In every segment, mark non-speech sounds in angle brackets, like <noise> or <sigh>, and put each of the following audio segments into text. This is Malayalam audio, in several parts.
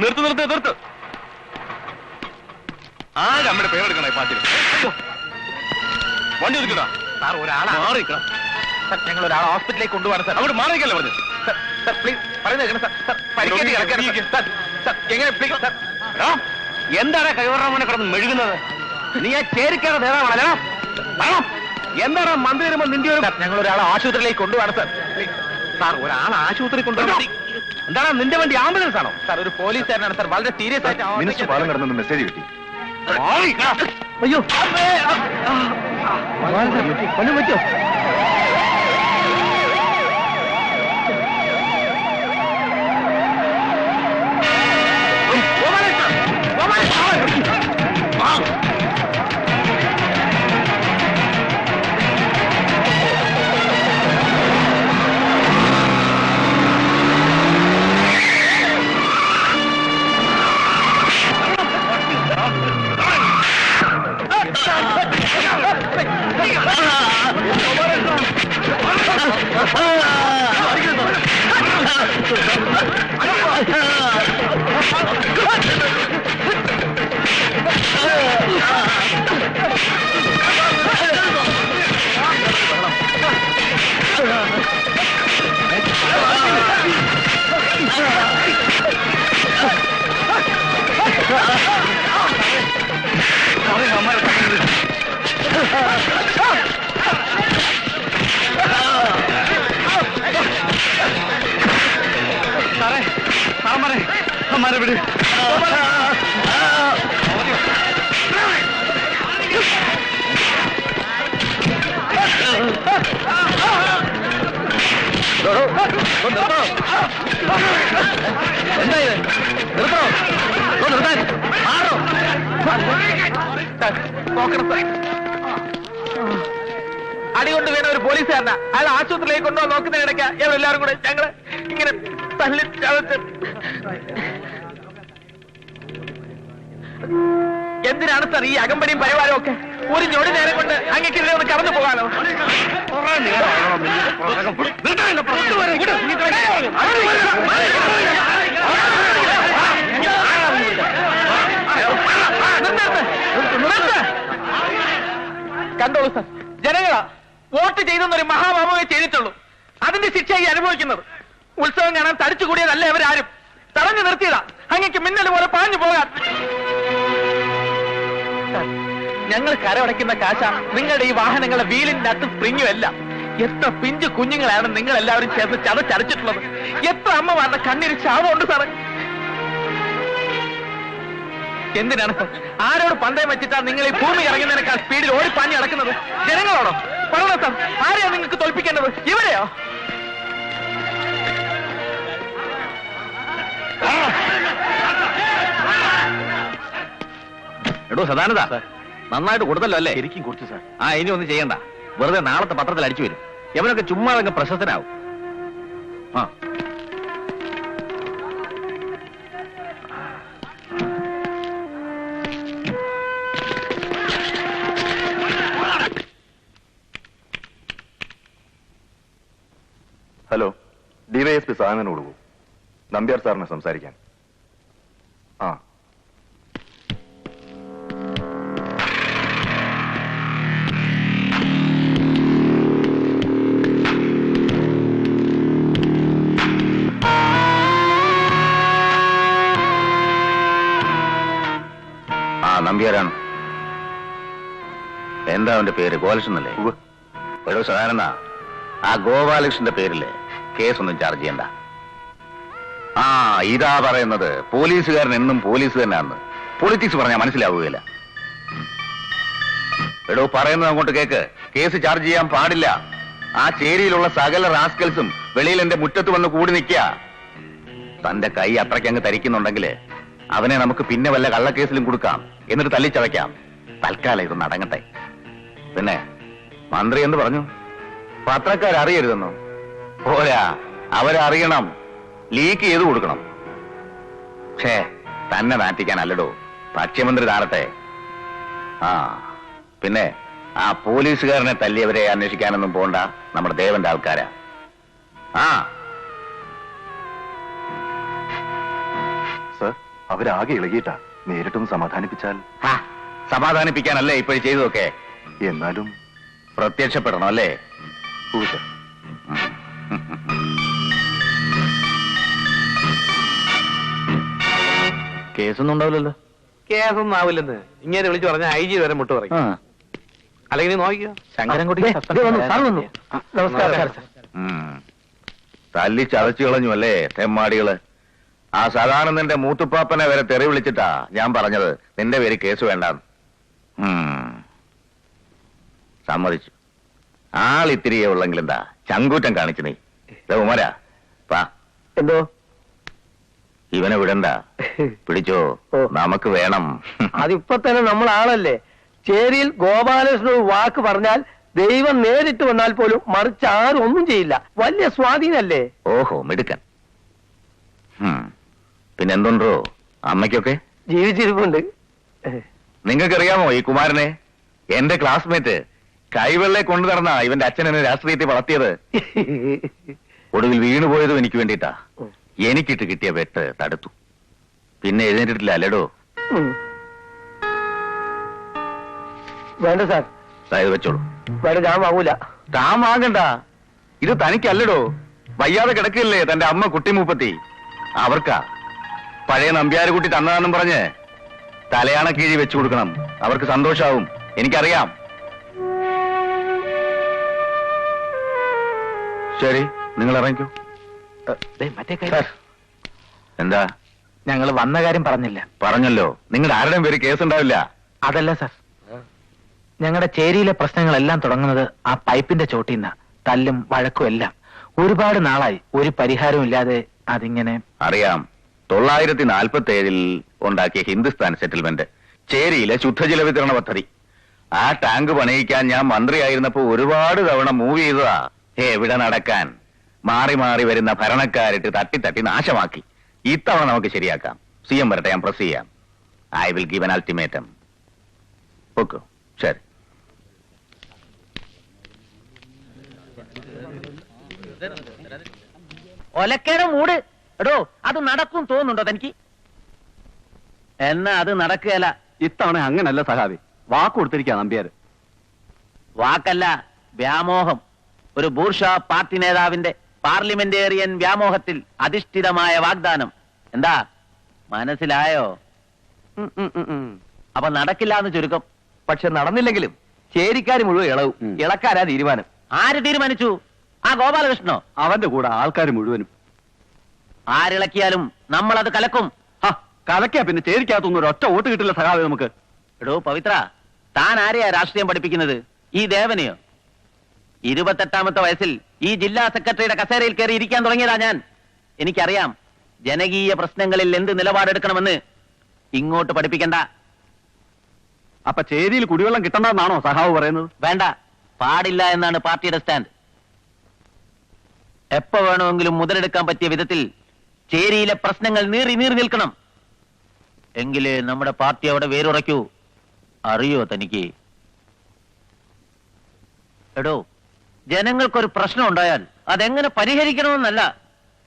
നിർത്ത് നിർത്ത് നിർത്ത്. ആ അമ്മയുടെ പേരെടുക്കണ ഈ പാട്ടിൽ വണ്ടി ഒതുക്കടാ സാർ ഒരാളെ. മാറിക്കണം സാർ ഞങ്ങൾ ഒരാളെ ഹോസ്പിറ്റലിലേക്ക് കൊണ്ടുപോകാൻ സാർ. അവിടെ മാറിക്കല്ലേ പറഞ്ഞു സാർ സാർ പ്ലീസ് പറയുന്നത് കേൾക്കണം സാർ. സാർ പരിക്കേറ്റ് കിടക്കുകയാണ് സാർ. സാർ സാർ എങ്ങനെ പ്ലീസ് സാർ. എടാ, എന്താണ് കൈവറാമനെ കിടന്ന് മെഴുകുന്നത്? നീ ആ ചേരിക്കാതെ നേതാവാണല്ലോ എന്താണ് മന്ത്രി വരുമ്പോ നിന്റെ ഒരു ഞങ്ങൾ ഒരാളെ ആശുപത്രിയിലേക്ക് കൊണ്ടുപോകാൻ സാർ. സാർ ഒരാളെ ആശുപത്രി കൊണ്ടുപോകണം എന്താണ് നിന്റെ വണ്ടി ആംബുലൻസ് ആണോ? സാർ ഒരു പോലീസുകാരനാണ്. സാർ വളരെ സീരിയസ് ആയിട്ട് മിനിസ്റ്റർ പാലം കടന്നു മെസ്സേജ് കിട്ടി. അയ്യോ. പറ്റോ സാറേ സാറന്മാരെ അമ്മാരെ വിട് എന്താ ഇത്? നിർത്തണോ? നിർത്താൻ. മാറോ നോക്കണം. സാർ അടികൊണ്ട് വീണ ഒരു പോലീസുകാരനാ. അയാൾ ആശുപത്രിയിലേക്ക് കൊണ്ടുപോകാൻ നോക്കുന്നതിനിടയ്ക്ക് ഇടയ്ക്ക് എല്ലാവരും കൂടെ ഞങ്ങൾ ഇങ്ങനെ തല്ലി എന്തിനാണ് സാർ ഈ അകമ്പടിയും പരിവാരവും ഒക്കെ? ഒരു ജോഡി നേരം കൊണ്ട് അങ്ങേക്കെതിരെ ഒന്ന് കടന്നു പോകാനോ കണ്ടോളൂ സാർ ജനങ്ങളാ വോട്ട് ചെയ്തെന്നൊരു മഹാഭാവമേ ചെയ്തിട്ടുള്ളൂ. അതിന്റെ ശിക്ഷയായി അനുഭവിക്കുന്നത്. ഉത്സവം കാണാൻ തടിച്ചു കൂടിയതല്ല ഇവരാരും തടഞ്ഞു നിർത്തിയതാ. അങ്ങക്ക് മിന്നൽ പോലെ പാഞ്ഞു പോകാൻ. ഞങ്ങൾ കരമടയ്ക്കുന്ന കാശ നിങ്ങളുടെ ഈ വാഹനങ്ങളെ വീലിന്റെ നട്ട് സ്പ്രിങ്ങും എല്ലാം എത്ര പിഞ്ചു കുഞ്ഞുങ്ങളാണ് നിങ്ങൾ എല്ലാവരും ചേർന്ന് ചതച്ചടച്ചിട്ടുള്ളത് എത്ര അമ്മമാരുടെ കണ്ണിന് ശാപമുണ്ട് സാറേ. എന്തിനാണ്? സാർ ആരോട് പന്തയം വെച്ചിട്ടാണ് നിങ്ങൾ ഈ ഭൂമി ഇറങ്ങുന്നതിനേക്കാൾ സ്പീഡിൽ ഓടി ഓടിപ്പാഞ്ഞ് നടക്കുന്നത്? ജനങ്ങളോടോ പറയണോ സാർ. ആരെയാണ് നിങ്ങൾക്ക് തോൽപ്പിക്കേണ്ടത്? ഇവരെയോ? എടോ സദാനന്ദ. നന്നായിട്ട് കൊടുത്തല്ലോ അല്ലേ? ശരിക്കും കൊടുത്തു സാർ. ആ ഇനി ഒന്നും ചെയ്യണ്ട. വെറുതെ നാളത്തെ പത്രത്തിൽ അടിച്ചു വരും. എവനൊക്കെ ചുമ്മാ അങ്ങ് പ്രശസ്തനാവും. ആ. ഹലോ. ഡിവൈഎസ്പി സാധനം കൊടുക്കൂ. നമ്പ്യാർ സാറിനെ സംസാരിക്കാൻ. നമ്പ്യാരാണ്. എന്താ അവന്റെ പേര്? ഗോലക്ഷൻ അല്ലേ. എടോ സദാനന്ദ ആ ഗോപാലകൃഷ്ണന്റെ പേരിൽ കേസൊന്നും ചാർജ് ചെയ്യണ്ട. ആ ഇതാ പറയുന്നത്. പോലീസുകാരൻ എന്നും പോലീസ് തന്നെയാണെന്ന്. പൊളിറ്റിക്സ് പറഞ്ഞാൽ മനസ്സിലാവുകയില്ല. എടോ പറയുന്നത് അങ്ങോട്ട് കേക്ക്. കേസ് ചാർജ് ചെയ്യാൻ പാടില്ല. ആ ചേരിയിലുള്ള സകല റാസ്കൽസും വെളിയിൽ എന്റെ മുറ്റത്ത് വന്ന് കൂടി നിൽക്കുക. തന്റെ കൈ അത്രയ്ക്ക് അങ്ങ് തരിക്കുന്നുണ്ടെങ്കിൽ അവനെ നമുക്ക് പിന്നെ വല്ല കള്ളക്കേസിലും കൊടുക്കാം. എന്നിട്ട് തല്ലിച്ചതയ്ക്കാം തൽക്കാലം ഇതൊന്ന് അടങ്ങട്ടെ. പിന്നെ മന്ത്രി എന്ത് പറഞ്ഞു? പത്രക്കാരറിയരുതെന്നോ? പോരാ അവരറിയണം. ലീക്ക് ചെയ്ത് കൊടുക്കണം. ഛേ തന്നെ നാറ്റിക്കാനല്ലടോ. ഭക്ഷ്യമന്ത്രി താറട്ടെ ആ പിന്നെ ആ പോലീസുകാരനെ തല്ലിയവരെ അന്വേഷിക്കാനൊന്നും പോണ്ട. നമ്മുടെ ദേവന്റെ ആൾക്കാരാ. ആ. സർ അവരാകെ ഇളകിയിട്ടാ. നേരിട്ടൊന്ന് സമാധാനിപ്പിച്ചാൽ? സമാധാനിപ്പിക്കാനല്ലേ ഇപ്പോഴും ചെയ്തതൊക്കെ? എന്നാലും പ്രത്യക്ഷപ്പെടണം അല്ലേ? കേസൊന്നും ഉണ്ടാവില്ലല്ലോ. കേസൊന്നും ആവില്ലെന്ന് ഇങ്ങനെ വിളിച്ചു പറഞ്ഞ ഐ ജി വരെ മുട്ട് പറയും. അല്ലെങ്കിൽ നോക്കിയോ ശങ്കരൻകുട്ടി നമസ്കാരം. തല്ലി ചതച്ചു കളഞ്ഞു അല്ലേ തെമ്മാടികൾ? ആ സദാനന്ദന്റെ മൂത്തുപ്പാപ്പനെ വരെ തെറി വിളിച്ചിട്ടാ ഞാൻ പറഞ്ഞത്. നിന്റെ പേര് കേസ് വേണ്ടാന്ന് ഉം. സമ്മതിച്ചു. ആളിത്തിരിയെ ഉള്ളെങ്കിൽ എന്താ? ചങ്കൂറ്റം കാണിച്ചു നീ. ഉമരാ പാ എന്തോ? ഇവനെ വിടണ്ട. <laughs> പിടിച്ചോ? നമുക്ക് വേണം. <laughs> അതിപ്പോ തന്നെ നമ്മൾ ആളല്ലേ ചേരിയിൽ ഗോപാലകൃഷ്ണൻ ഒരു വാക്ക് പറഞ്ഞാൽ ദൈവം നേരിട്ട് വന്നാൽ പോലും മറിച്ച് ആരും ഒന്നും ചെയ്യില്ല. വലിയ സ്വാധീനല്ലേ? ഓഹോ മിടുക്കൻ. പിന്നെന്തുണ്ടോ? അമ്മയ്ക്കൊക്കെ? ജീവിച്ചിരിപ്പുണ്ട്. നിങ്ങൾക്കറിയാമോ ഈ കുമാരനെ? എന്റെ ക്ലാസ്മേറ്റ് കൈവെള്ളെ കൊണ്ടു നടന്ന ഇവന്റെ അച്ഛൻ എന്നെ രാഷ്ട്രീയത്തിൽ വളർത്തിയത്. ഒടുവിൽ വീണുപോയതും എനിക്ക് വേണ്ടിയിട്ടാ. എനിക്കിട്ട് കിട്ടിയ വെട്ട് തടുത്തു. പിന്നെ എഴുന്നേറ്റിട്ടില്ല അല്ലടോ. വേണ്ട സാർ. അതായത് വെച്ചോളൂ. വേണ്ട ഞാൻ വാങ്ങൂല. താൻ വാങ്ങണ്ട. ഇത് തനിക്കല്ലടോ. വയ്യാതെ കിടക്കില്ലേ തന്റെ അമ്മ കുട്ടിമൂപ്പത്തി. അവർക്കാ. പഴയ നമ്പ്യാരുകുട്ടി തന്നതാണെന്നും പറഞ്ഞ് തലയാണ കീഴി വെച്ചു കൊടുക്കണം. അവർക്ക് സന്തോഷാവും. എനിക്കറിയാം. ശരി നിങ്ങൾ ഇറങ്ങിക്കോ. മറ്റേ എന്താ? ഞങ്ങൾ വന്ന കാര്യം പറഞ്ഞില്ല. പറഞ്ഞല്ലോ. നിങ്ങളുടെ ആരുടെയും പേര് കേസ് ഉണ്ടാവില്ല അതല്ല സർ. ഞങ്ങളുടെ ചേരിയിലെ പ്രശ്നങ്ങളെല്ലാം തുടങ്ങുന്നത് ആ പൈപ്പിന്റെ ചോട്ടിന്ന തല്ലും വഴക്കും എല്ലാം. ഒരുപാട് നാളായി. ഒരു പരിഹാരവും ഇല്ലാതെ അതിങ്ങനെ അറിയാം. തൊള്ളായിരത്തി നാൽപ്പത്തി ഏഴിൽ ഉണ്ടാക്കിയ ഹിന്ദുസ്ഥാൻ സെറ്റിൽമെന്റ് ചേരിയിലെ ശുദ്ധജല വിതരണ പദ്ധതി. ആ ടാങ്ക് പണിയിക്കാൻ ഞാൻ മന്ത്രിയായിരുന്നപ്പോ ഒരുപാട് തവണ മൂവ് ചെയ്തതാ. എവിടെ നടക്കാൻ. മാറി മാറി വരുന്ന ഭരണക്കാരിട്ട് തട്ടി തട്ടി നാശമാക്കി. ഇത്തവണ നമുക്ക് ശരിയാക്കാം. സി എം വരട്ടെ ഞാൻ പ്രസ് ചെയ്യാം. I will give an ultimatum okay ശരി. ഒലക്കേടെ മൂട്. എടോ അത് നടക്കും തോന്നുന്നുണ്ടോ തനിക്ക്? എന്നാ അത് നടക്കുകയല്ല. ഇത്തവണ അങ്ങനല്ല സഹാബി. വാക്ക് കൊടുത്തിരിക്കുക നമ്പ്യാര്. വാക്കല്ല വ്യാമോഹം. ഒരു ബൂർഷ പാർട്ടി നേതാവിന്റെ പാർലമെന്റേറിയൻ വ്യാമോഹത്തിൽ അധിഷ്ഠിതമായ വാഗ്ദാനം. എന്താ? മനസ്സിലായോ? അപ്പൊ നടക്കില്ല എന്ന് ചുരുക്കം. പക്ഷെ നടന്നില്ലെങ്കിലും ചേരിക്കാര് മുഴുവൻ ഇളവും. ഇളക്കാരാ തീരുമാനം. ആര് തീരുമാനിച്ചു? ആ ഗോപാലകൃഷ്ണോ അവന്റെ കൂടെ ആൾക്കാർ മുഴുവനും. ആരിളക്കിയാലും നമ്മൾ അത് കലക്കും കലക്കാ പിന്നെ ചേരിക്കകത്തൊന്നും ഒരു ഒറ്റ വോട്ട് കിട്ടില്ല സഹാവ് നമുക്ക്. എടോ പവിത്ര താൻ ആരെയാ രാഷ്ട്രീയം പഠിപ്പിക്കുന്നത്? ഈ ദേവനെയോ? ഇരുപത്തെട്ടാമത്തെ വയസ്സിൽ ഈ ജില്ലാ സെക്രട്ടറിയുടെ കസേരയിൽ കയറി ഇരിക്കാൻ തുടങ്ങിയതാ ഞാൻ. എനിക്കറിയാം ജനകീയ പ്രശ്നങ്ങളിൽ എന്ത് നിലപാടെടുക്കണമെന്ന്. ഇങ്ങോട്ട് പഠിപ്പിക്കണ്ട. അപ്പൊ ചേരിയിൽ കുടിവെള്ളം കിട്ടണ്ടെന്നാണോ സഹാവ് പറയുന്നത്? വേണ്ട. പാടില്ല എന്നാണ് പാർട്ടിയുടെ സ്റ്റാൻഡ്. എപ്പോ വേണമെങ്കിലും മുതലെടുക്കാൻ പറ്റിയ വിധത്തിൽ ചേരിയിലെ പ്രശ്നങ്ങൾ നീറി നീറി നിൽക്കണം. എങ്കിലേ നമ്മുടെ പാർട്ടി അവിടെ വേരുറയ്ക്കൂ. അറിയോ തനിക്ക്? എടോ ജനങ്ങൾക്കൊരു പ്രശ്നം ഉണ്ടായാൽ അതെങ്ങനെ പരിഹരിക്കണമെന്നല്ല.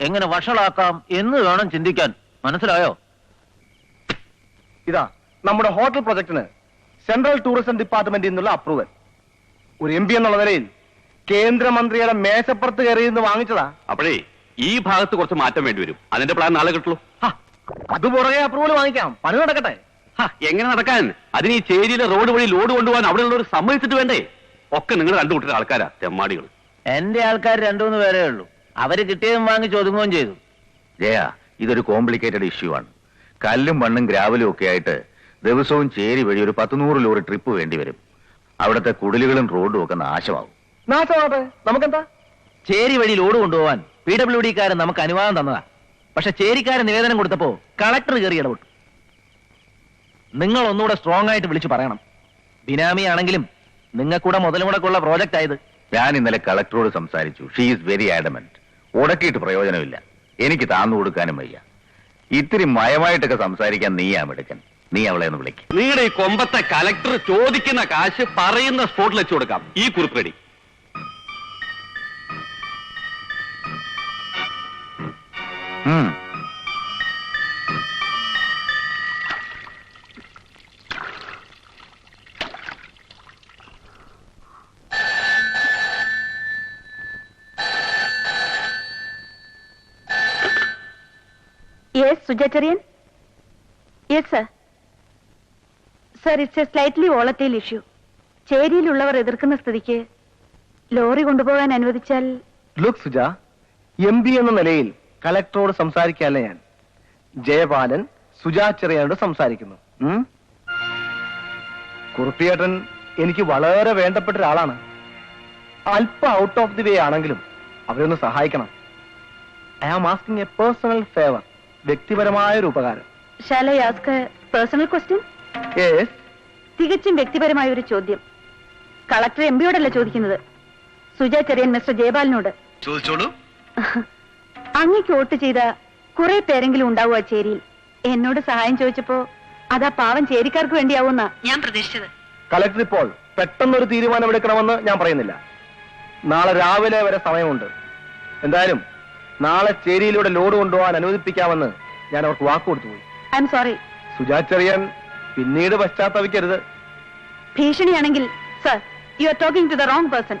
എങ്ങനെ വഷളാക്കാം എന്ന് വേണം ചിന്തിക്കാൻ. മനസ്സിലായോ? ഇതാ നമ്മുടെ ഹോട്ടൽ പ്രൊജക്ടിന് സെൻട്രൽ ടൂറിസം ഡിപ്പാർട്ട്മെന്റിൽ നിന്നുള്ള അപ്രൂവൽ. ഒരു എം പി എന്നുള്ള നിലയിൽ കേന്ദ്രമന്ത്രിയുടെ മേശപ്പുറത്ത് കയറി നിന്ന് വാങ്ങിച്ചതാ. അപ്പോഴേ ഈ ഭാഗത്ത് കുറച്ച് മാറ്റം വേണ്ടി വരും. അതിന്റെ പ്ലാൻ നാളെ കിട്ടുള്ളൂ. അത് പുറകെ അപ്രൂവൽ വാങ്ങിക്കാം. പണി നടക്കട്ടെ. എങ്ങനെ നടക്കാൻ? അതിന് ഈ ചേരിയിലെ റോഡ് വഴി ലോഡ് കൊണ്ടുപോകാൻ അവിടെ ഉള്ളവർ സമ്മതിച്ചിട്ട് വേണ്ടേ? ഒക്കെ നിങ്ങൾ കണ്ടുകൂട്ടുന്ന ആൾക്കാരാ തെമ്മാടികൾ എന്റെ ആൾക്കാർ രണ്ടുമൂന്ന് പേരേ ഉള്ളൂ. അവർ കിട്ടിയതും വാങ്ങിച്ച് ഒതുങ്ങുകയും ചെയ്തു. ജയാ ഇതൊരു കോംപ്ലിക്കേറ്റഡ് ഇഷ്യൂ ആണ്. കല്ലും മണ്ണും ഗ്രാവലും ഒക്കെ ആയിട്ട് ദിവസവും ചേരി വഴി ഒരു പത്ത് നൂറ് ലോറി ട്രിപ്പ് വേണ്ടി വരും. അവിടുത്തെ കുടിലുകളും റോഡും ഒക്കെ നാശമാവും നാശമാവട്ടെ നമുക്കെന്താ? ചേരി വഴി ലോഡ് കൊണ്ടുപോവാൻ പി ഡബ്ല്യു ഡിക്കാരൻ നമുക്ക് അനുവാദം തന്നതാ. പക്ഷെ ചേരിക്കാരൻ നിവേദനം കൊടുത്തപ്പോ കളക്ടർ കയറി ഇടപെട്ടു. നിങ്ങൾ ഒന്നുകൂടെ സ്ട്രോങ് ആയിട്ട് വിളിച്ചു പറയണം. ബിനാമി ആണെങ്കിലും നിങ്ങൾക്കൂടെ മുതൽ മുടക്കുള്ള പ്രോജക്റ്റ് ആയത്. ഞാൻ ഇന്നലെ കളക്ടറോട് സംസാരിച്ചു. ഷീ ഈസ് വെരി ആഡമന്റ് ഉടക്കിയിട്ട് പ്രയോജനമില്ല. എനിക്ക് താന്നു കൊടുക്കാനും വയ്യ. ഇത്തിരി മയമായിട്ടൊക്കെ സംസാരിക്കാൻ നീയാ മിടുക്കൻ. നീ അവളെ ഒന്ന് വിളിക്കും. നിങ്ങളുടെ ഈ കൊമ്പത്തെ കളക്ടർ ചോദിക്കുന്ന കാശ് പറയുന്ന സ്പോട്ടിൽ വെച്ചു കൊടുക്കാം. ഈ കുറിപ്പ് yes Sujacherian yes sir sir it's a slightly volatile ചേരിയിൽ ഉള്ളവർ എതിർക്കുന്ന സ്ഥിതിക്ക് ലോറി കൊണ്ടുപോകാൻ അനുവദിച്ചാൽ ലുക്ക് സുജ എം പി എന്ന നിലയിൽ കലക്ടറോട് സംസാരിക്കാല്ല ഞാൻ? ജയപാലൻ സുജാ ചെറിയാനോട് സംസാരിക്കുന്നു? കുറുപ്പിയേട്ടൻ എനിക്ക് വളരെ വേണ്ടപ്പെട്ട ഒരാളാണ്. അല്പം ഔട്ട് ഓഫ് ദി വേ ആണെങ്കിലും അവരൊന്ന് സഹായിക്കണം. I am asking a personal favour വ്യക്തിപരമായ ഒരു ഉപകാരം. പേഴ്സണൽ ക്വസ്റ്റ്യൻ തികച്ചും വ്യക്തിപരമായ ഒരു ചോദ്യം. കളക്ടർ എം പിയോടല്ല ചോദിക്കുന്നത്? സുജാ ചെറിയൻ മിസ്റ്റർ ജയപാലിനോട്. ചോദിച്ചോളൂ. <laughs> അങ്ങക്ക് വോട്ട് ചെയ്ത കുറെ പേരെങ്കിലും ഉണ്ടാവും ആ ചേരിയിൽ. എന്നോട് സഹായം ചോദിച്ചപ്പോ അതാ പാവം ചേരിക്കാർക്ക് വേണ്ടിയാവുന്ന ഞാൻ പ്രതീക്ഷിച്ചത്. കളക്ടർ ഇപ്പോൾ പെട്ടെന്ന് ഒരു തീരുമാനം എടുക്കണമെന്ന് ഞാൻ പറയുന്നില്ല. നാളെ രാവിലെ വരെ സമയമുണ്ട്. എന്തായാലും നാളെ ചേരിയിലൂടെ ലോഡ് കൊണ്ടുപോകാൻ അനുവദിപ്പിക്കാമെന്ന് ഞാൻ അവർക്ക് വാക്ക് കൊടുത്തു പോയി. ഐ എം സോറി സുജാചെറിയാൻ പിന്നീട് പശ്ചാത്തപിക്കരുത്. ഭീഷണിയാണെങ്കിൽ sir you are talking to the wrong person